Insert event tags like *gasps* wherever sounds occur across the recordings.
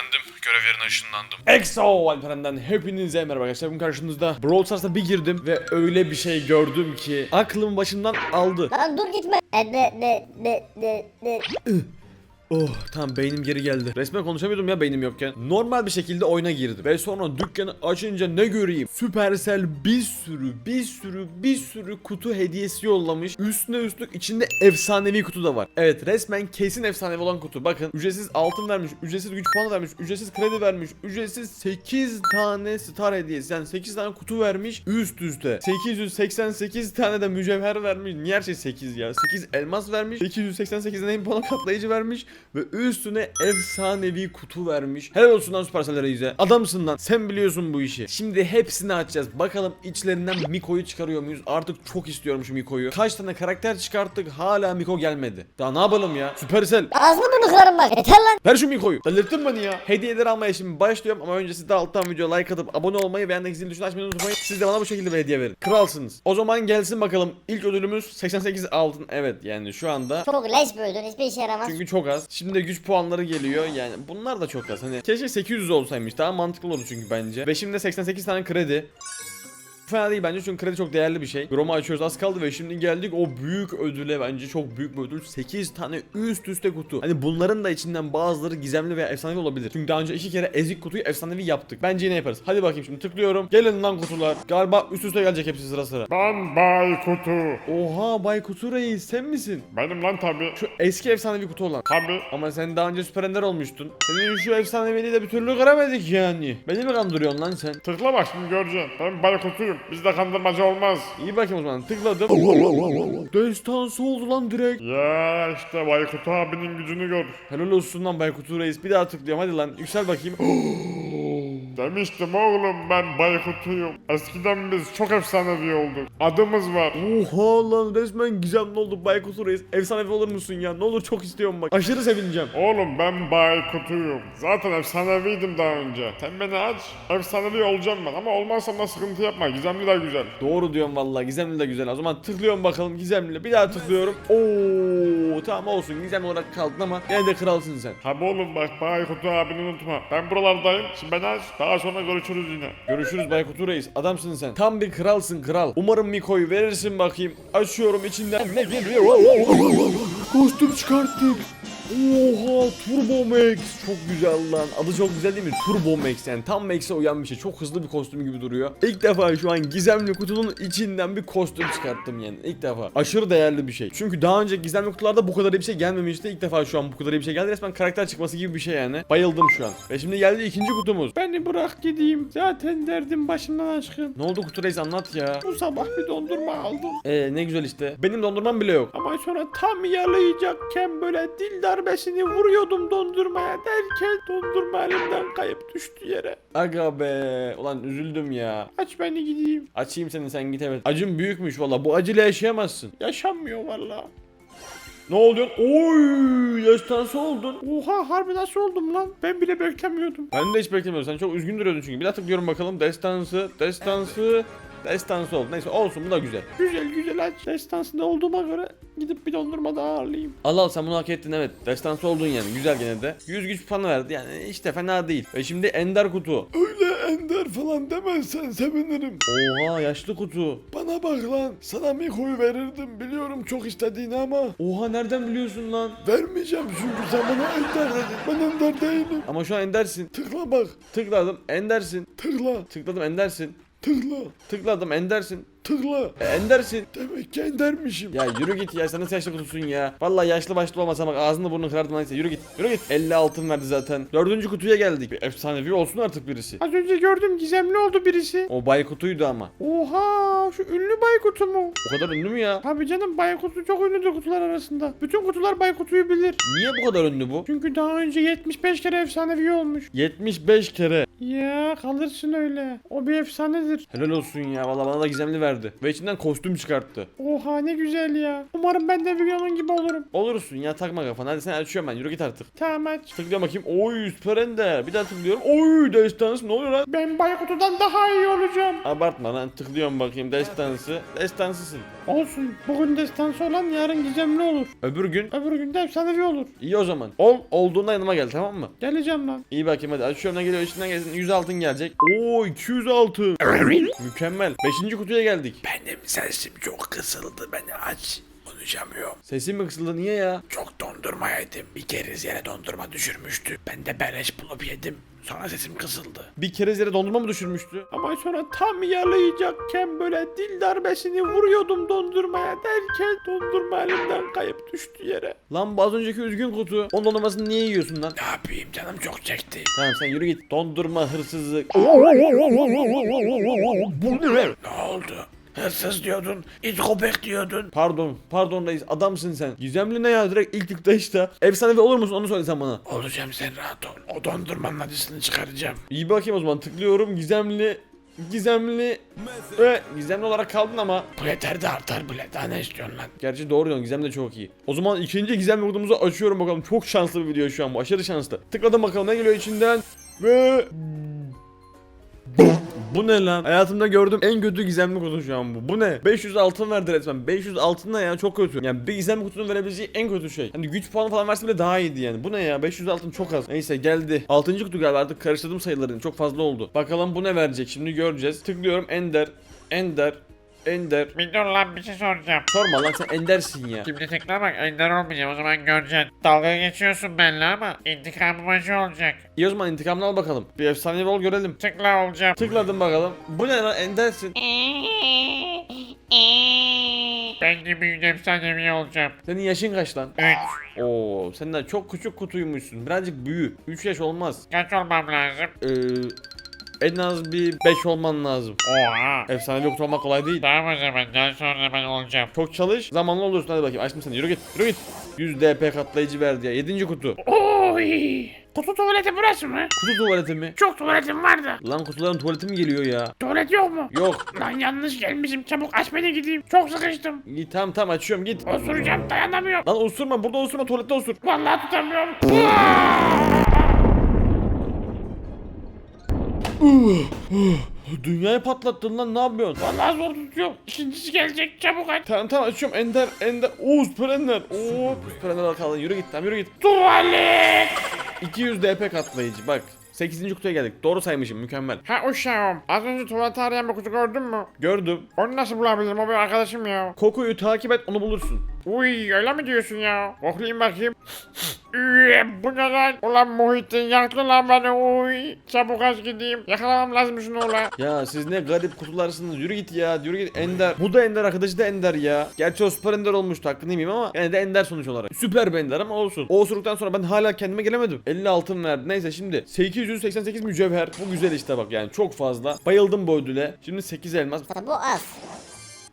efendim. Görev yerine ışınlandım. EXO Alperen'den hepinize merhaba arkadaşlar. Bugün karşınızda Brawl Stars'a bir girdim ve öyle bir şey gördüm ki aklımı başımdan aldı. Lan dur gitme. E, ne ne ne ne ne. Oh tamam beynim geri geldi. Resmen konuşamıyordum ya beynim yokken. Normal bir şekilde oyuna girdim. Ve sonra dükkanı açınca ne göreyim? Supercell bir sürü bir sürü bir sürü kutu hediyesi yollamış. Üstüne üstlük içinde efsanevi kutu da var. Evet resmen kesin efsanevi olan kutu. Bakın ücretsiz altın vermiş, ücretsiz güç puanı vermiş, ücretsiz kredi vermiş, ücretsiz 8 tane star hediyesi. Yani 8 tane kutu vermiş üst üste. 888 tane de mücevher vermiş. Niye her şey 8 ya? 8 elmas vermiş. 888 name puanı katlayıcı vermiş. Ve üstüne efsanevi kutu vermiş. Helal olsun lan Supercell'e yüze. Adamsın lan. Sen biliyorsun bu işi. Şimdi hepsini açacağız. Bakalım içlerinden Miko'yu çıkarıyor muyuz? Artık çok istiyorum şu Miko'yu. Kaç tane karakter çıkarttık hala Miko gelmedi. Daha ne yapalım ya? Supercell. Ağzını bunu kırarım bak. Yeter lan. Ver şu Miko'yu. Delirttin beni ya. Hediyeleri almaya şimdi başlıyorum ama önce siz de alttan videoya like atıp abone olmayı ve yandaki zil tuşunu açmayı unutmayın. Siz de bana bu şekilde bir hediye verin. Kralsınız. O zaman gelsin bakalım. İlk ödülümüz 88 altın. Evet yani şu anda Çok leş bir ödül. Hiçbir işe yaramaz. çünkü çok az. Şimdi de güç puanları geliyor. Yani bunlar da çok az. Hani keşke 800 olsaymış. Daha mantıklı olurdu çünkü bence. Ve şimdi de 88 tane kredi. Fena değil bence çünkü kredi çok değerli bir şey. Grom'u açıyoruz az kaldı ve şimdi geldik o büyük ödüle bence çok büyük bir ödül. 8 tane üst üste kutu. Hani bunların da içinden bazıları gizemli veya efsanevi olabilir. Çünkü daha önce iki kere ezik kutuyu efsanevi yaptık. Bence yine yaparız. Hadi bakayım şimdi tıklıyorum. Gelin lan kutular. Galiba üst üste gelecek hepsi sıra sıra. Ben Bay Kutu. Oha Bay Kutu Reis sen misin? Benim lan tabi. Şu eski efsanevi kutu olan. Tabi. Ama sen daha önce süper ender olmuştun. Senin şu efsaneviliği de bir türlü göremedik yani. Beni mi kandırıyorsun lan sen? Tıkla bak şimdi göreceksin. Ben Bay Kutu'yum. Bizde kandırmaca olmaz. İyi bakayım o zaman tıkladım. Destansı oldu lan direkt. Ya işte Bay Kutu abinin gücünü gör. Helal olsun lan Baykutu Reis. Bir daha tıklıyorum hadi lan yüksel bakayım. *gasps* Demiştim oğlum ben Bay Kutu'yum. Eskiden biz çok efsanevi olduk. Adımız var. Oha lan resmen gizemli oldu Baykutu Reis. Efsanevi olur musun ya? Ne olur çok istiyorum bak. Aşırı sevineceğim. Oğlum ben Bay Kutu'yum. Zaten efsaneviydim daha önce. Sen beni aç. Efsanevi olacağım ben ama olmazsam da sıkıntı yapma. Gizemli de güzel. Doğru diyorum vallahi gizemli de güzel. O zaman tıklıyorum bakalım gizemli. Bir daha tıklıyorum. Oo tamam olsun gizemli olarak kaldın ama yine de kralsın sen. Tabi oğlum bak Bay Kutu abini unutma. Ben buralardayım. Şimdi beni aç. Daha sonra görüşürüz yine. Görüşürüz Baykutu Reis. Adamsın sen. Tam bir kralsın kral. Umarım Miko'yu verirsin bakayım. Açıyorum içinden. Ne geliyor? Kostüm çıkarttık. Oha Turbo Max. Çok güzel lan. Adı çok güzel değil mi? Turbo Max yani. Tam Max'e uyan bir şey çok hızlı bir kostüm gibi duruyor. İlk defa şu an gizemli kutunun içinden bir kostüm çıkarttım yani. İlk defa. Aşırı değerli bir şey. Çünkü daha önce gizemli kutularda bu kadar bir şey gelmemişti. İlk defa şu an bu kadar bir şey geldi. Resmen karakter çıkması gibi bir şey yani. Bayıldım şu an. Ve şimdi geldi ikinci kutumuz. Beni bırak gideyim. Zaten derdim başımdan aşkın. Ne oldu kutu reis? Anlat ya. Bu sabah bir dondurma aldım. Ee ne güzel işte. Benim dondurmam bile yok. Ama sonra tam yalayacakken böyle dil darbesini vuruyordum dondurmaya derken dondurma elimden kayıp düştü yere. Aga be ulan üzüldüm ya Aç beni gideyim. Açayım seni sen git evet. Acım büyükmüş valla. Bu acıyla yaşayamazsın. Yaşanmıyor valla. Ne oluyor? Oy yaştansı oldun. Oha harbi nasıl oldum lan? Ben bile beklemiyordum. Ben de hiç beklemiyordum. Sen çok üzgün duruyordun çünkü. Bir daha tıklıyorum bakalım. Destansı, destansı, destansı oldu. Neyse olsun bu da güzel. Güzel güzel aç. Destansında olduğuma göre gidip bir dondurma daha ağırlayayım. Al al sen bunu hak ettin evet. Destansı oldun yani. Güzel gene de. 100 güç puanı verdi yani işte fena değil. Ve şimdi ender kutu. Öyle ender falan demezsen sevinirim. Oha yaşlı kutu. Bana bak lan. Sana Miko'yu verirdim. Biliyorum çok istediğini ama Oha nereden biliyorsun lan? vermeyeceğim çünkü sen bana ender dedin. Ben ender değilim. Ama şu an endersin. Tıkla bak. Tıkladım endersin. Tıkla. Tıkladım endersin. Tıkla. Tıkladım endersin. Tıkla. E, endersin. Demek ki endermişim. Ya yürü git ya sen nasıl yaşlı kutusun ya. Vallahi yaşlı başlı olmasa bak ağzını burnunu kırardım neyse yürü git. Yürü git. 50 altın verdi zaten. Dördüncü kutuya geldik. Bir efsanevi olsun artık birisi. Az önce gördüm gizemli oldu birisi. O bay kutuydu ama. Oha şu ünlü Baykutu mu? O kadar ünlü mü ya? Tabii canım Baykutu çok ünlüdür kutular arasında. Bütün kutular Baykutu'yu bilir. Niye bu kadar ünlü bu? Çünkü daha önce 75 kere efsanevi olmuş. 75 kere. Ya kalırsın öyle. O bir efsanedir. Helal olsun ya valla bana da gizemli verdi. Ve içinden kostüm çıkarttı. Oha ne güzel ya. Umarım ben de bir onun gibi olurum. Olursun ya takma kafana hadi sen açıyorum ben yürü git artık. Tamam aç. Tıklıyorum bakayım. Oy süper ender. Bir daha tıklıyorum. Oy destansı ne oluyor lan? Ben Baykutu'dan daha iyi olacağım. Abartma lan tıklıyorum bakayım destansı. Destansısın. Olsun. Bugün destansı olan yarın gizemli olur. Öbür gün Öbür gün de efsanevi olur. iyi o zaman. Ol olduğunda yanıma gel tamam mı? Geleceğim lan. İyi bakayım hadi açıyorum ne geliyor içinden gelsin 100 altın gelecek. Oo 200 altın. Mükemmel. 5. kutuya geldik. Benim sesim çok kısıldı beni aç. Konuşamıyorum. Sesim mi kısıldı niye ya? Çok dondurma yedim. Bir kere yere dondurma düşürmüştü. Ben de beleş bulup yedim. Sonra sesim kısıldı. Bir kere yere dondurma mı düşürmüştü? Ama sonra tam yalayacakken böyle dil darbesini vuruyordum dondurmaya derken dondurma elimden kayıp düştü yere. Lan bu az önceki üzgün kutu. Onun dondurmasını niye yiyorsun lan? Ne yapayım canım çok çekti. Tamam sen yürü git. Dondurma hırsızlık. Ne oldu? Hırsız diyordun, it köpek diyordun. Pardon, pardon reis adamsın sen. Gizemli ne ya direkt ilk tıklayışta. Efsanevi olur musun onu söyle sen bana. Olacağım sen rahat ol. O dondurmanın acısını çıkaracağım. İyi bakayım o zaman tıklıyorum gizemli. Gizemli ve gizemli olarak kaldın ama Bu yeter de artar bile. Daha ne istiyorsun lan? Gerçi doğru diyorsun gizem de çok iyi. O zaman ikinci gizemli vurduğumuzu açıyorum bakalım. Çok şanslı bir video şu an bu aşırı şanslı. Tıkladım bakalım ne geliyor içinden. Ve... Bu ne lan? Hayatımda gördüğüm en kötü gizemli kutu şu an bu. Bu ne? 500 altın verdi resmen. 500 altın ne ya? Çok kötü. Yani bir gizemli kutunun verebileceği en kötü şey. Hani güç puanı falan verse bile daha iyiydi yani. Bu ne ya? 500 altın çok az. Neyse geldi. 6. kutu galiba artık karıştırdım sayılarını. Çok fazla oldu. Bakalım bu ne verecek? Şimdi göreceğiz. Tıklıyorum Ender. Ender. Ender. Dur lan bir şey soracağım. Sorma lan sen Ender'sin ya. Şimdi tekrar bak ender olmayacağım o zaman göreceksin. Dalga geçiyorsun benimle ama intikamım acı olacak. İyi o zaman intikamını al bakalım. Bir efsanevi ol görelim. Tıkla olacağım. Tıkladım bakalım. Bu ne lan Ender'sin. Ben de büyük efsanevi olacağım. Senin yaşın kaç lan? 3. Oo, senden çok küçük kutuymuşsun. Birazcık büyü. 3 yaş olmaz. Kaç olmam lazım? Ee, en az bir 5 olman lazım. Oha. Efsanevi kutu olmak kolay değil. Tamam o zaman daha sonra ben olacağım. Çok çalış. Zamanlı olursun hadi bakayım. Açtım seni. Yürü git. Yürü git. 100 DP katlayıcı verdi ya. 7. kutu. Oy. Kutu tuvaleti burası mı? Kutu tuvaleti mi? Çok tuvaletim var da. Lan kutuların tuvaleti mi geliyor ya? Tuvalet yok mu? Yok. Lan yanlış gelmişim çabuk aç beni gideyim. Çok sıkıştım. İyi tamam tamam açıyorum git. Osuracağım dayanamıyorum. Lan osurma burada osurma tuvalette osur. Vallahi tutamıyorum. *laughs* Dünyayı patlattın lan ne yapıyorsun? Vallahi zor tutuyorum. İkincisi gelecek çabuk aç. Tamam tamam açıyorum Ender Ender. Oo süper Ender. Oo süper Ender yürü git tamam yürü git. Tuvalet. 200 DP katlayıcı bak. 8. kutuya geldik. Doğru saymışım mükemmel. Ha uşağım. Az önce tuvalete arayan bir kutu gördün mü? Gördüm. Onu nasıl bulabilirim? O bir arkadaşım ya. Kokuyu takip et onu bulursun. Uy öyle mi diyorsun ya? Koklayayım bakayım. Üy, bu ne lan? Ulan Muhittin yaktı lan beni uy. Çabuk aç gideyim. Yakalamam lazım şunu ulan. Ya siz ne garip kutularsınız. Yürü git ya. Yürü git Ender. Bu da Ender arkadaşı da Ender ya. Gerçi o süper Ender olmuştu hakkını yemeyeyim ama yine de Ender sonuç olarak. Süper bir Ender ama olsun. O osuruktan sonra ben hala kendime gelemedim. 50 altın verdi. Neyse şimdi 888 mücevher. Bu güzel işte bak yani çok fazla. Bayıldım bu ödüle. Şimdi 8 elmas. Bu az.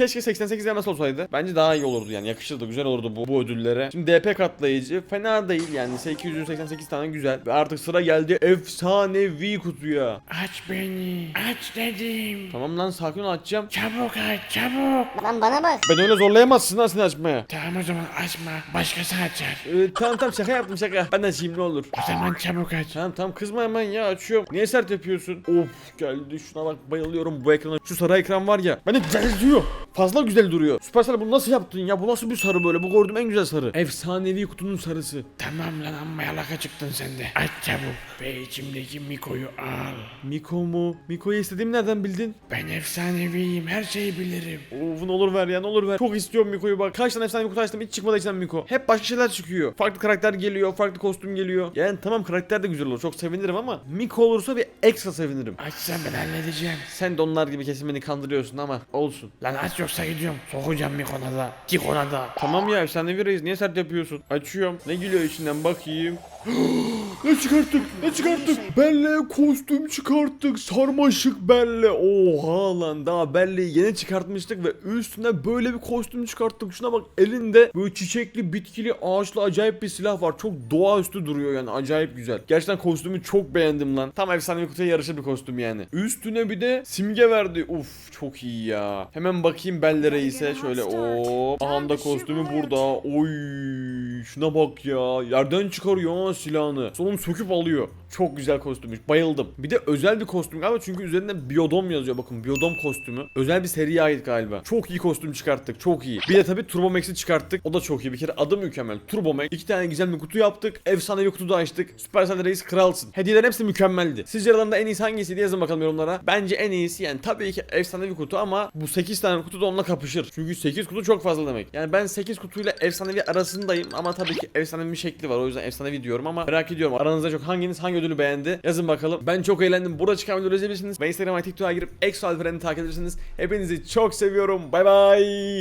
Keşke 88 elmas olsaydı. Bence daha iyi olurdu yani. Yakışırdı, güzel olurdu bu, bu ödüllere. Şimdi DP katlayıcı fena değil yani. 888 tane güzel. Ve artık sıra geldi efsanevi kutuya. Aç beni. Aç dedim. Tamam lan sakin ol açacağım. Çabuk aç çabuk. Lan bana bak. Ben öyle zorlayamazsın lan seni açmaya. Tamam o zaman açma. Başkası açar. Ee, tamam tamam şaka yaptım şaka. Ben açayım ne olur. O zaman çabuk aç. Tamam tamam kızma hemen ya açıyorum. Niye sert yapıyorsun? Of geldi şuna bak bayılıyorum bu ekrana. Şu sarı ekran var ya. Beni deliriyor. Fazla güzel duruyor. Supercell bunu nasıl yaptın ya? Bu nasıl bir sarı böyle? Bu gördüğüm en güzel sarı. Efsanevi kutunun sarısı. Tamam lan amma yalaka çıktın sen de. Aç çabuk. Ve içimdeki Miko'yu al. Miko mu? Miko'yu istediğimi nereden bildin? Ben efsaneviyim. Her şeyi bilirim. Of ne olur ver ya ne olur ver. Çok istiyorum Miko'yu bak. Kaç tane efsane kutu açtım hiç çıkmadı içinden Miko. Hep başka şeyler çıkıyor. Farklı karakter geliyor, farklı kostüm geliyor. Yani tamam karakter de güzel olur. Çok sevinirim ama Miko olursa bir ekstra sevinirim. Açsan ben halledeceğim. Sen de onlar gibi kesin beni kandırıyorsun ama olsun. Lan aç yoksa gidiyorum. Sokacağım Miko'na da. Tikon'a da. Tamam ya efsanevi reis niye sert yapıyorsun? Açıyorum. Ne geliyor içinden bakayım. *gasps* Ne çıkarttık? Ne çıkarttık? Belle kostüm çıkarttık. Sarmaşık Belle. Oha lan daha Belle'yi yeni çıkartmıştık ve üstüne böyle bir kostüm çıkarttık. Şuna bak elinde böyle çiçekli, bitkili, ağaçlı acayip bir silah var. Çok doğaüstü duruyor yani acayip güzel. Gerçekten kostümü çok beğendim lan. Tam efsane bir kutuya yarışır bir kostüm yani. Üstüne bir de simge verdi. Uf çok iyi ya. Hemen bakayım Belle Reis'e şöyle. Oo. Aha da kostümü burada. Oy şuna bak ya. Yerden çıkarıyor ha silahını. Sonra onu söküp alıyor. Çok güzel kostümmüş. Bayıldım. Bir de özel bir kostüm galiba çünkü üzerinde biyodom yazıyor. Bakın biyodom kostümü. Özel bir seriye ait galiba. Çok iyi kostüm çıkarttık. Çok iyi. Bir de tabii Turbo Max'i çıkarttık. O da çok iyi. Bir kere adı mükemmel. Turbo Max. İki tane güzel bir kutu yaptık. Efsane bir kutu da açtık. Supercell Reis kralsın. Hediyelerin hepsi mükemmeldi. Sizce aralarında en iyisi hangisiydi yazın bakalım yorumlara. Bence en iyisi yani tabii ki efsane bir kutu ama bu 8 tane kutu da onunla kapışır. Çünkü 8 kutu çok fazla demek. Yani ben 8 kutuyla efsanevi arasındayım ama tabii ki efsanevi şekli var. O yüzden efsanevi diyorum ama merak ediyorum. Aranızda çok hanginiz hangi ödülü beğendi? Yazın bakalım. Ben çok eğlendim. Burada çıkan videoları izleyebilirsiniz. Ve Instagram ve TikTok'a girip Exo Alperen'i takip edebilirsiniz. Hepinizi çok seviyorum. Bay bay.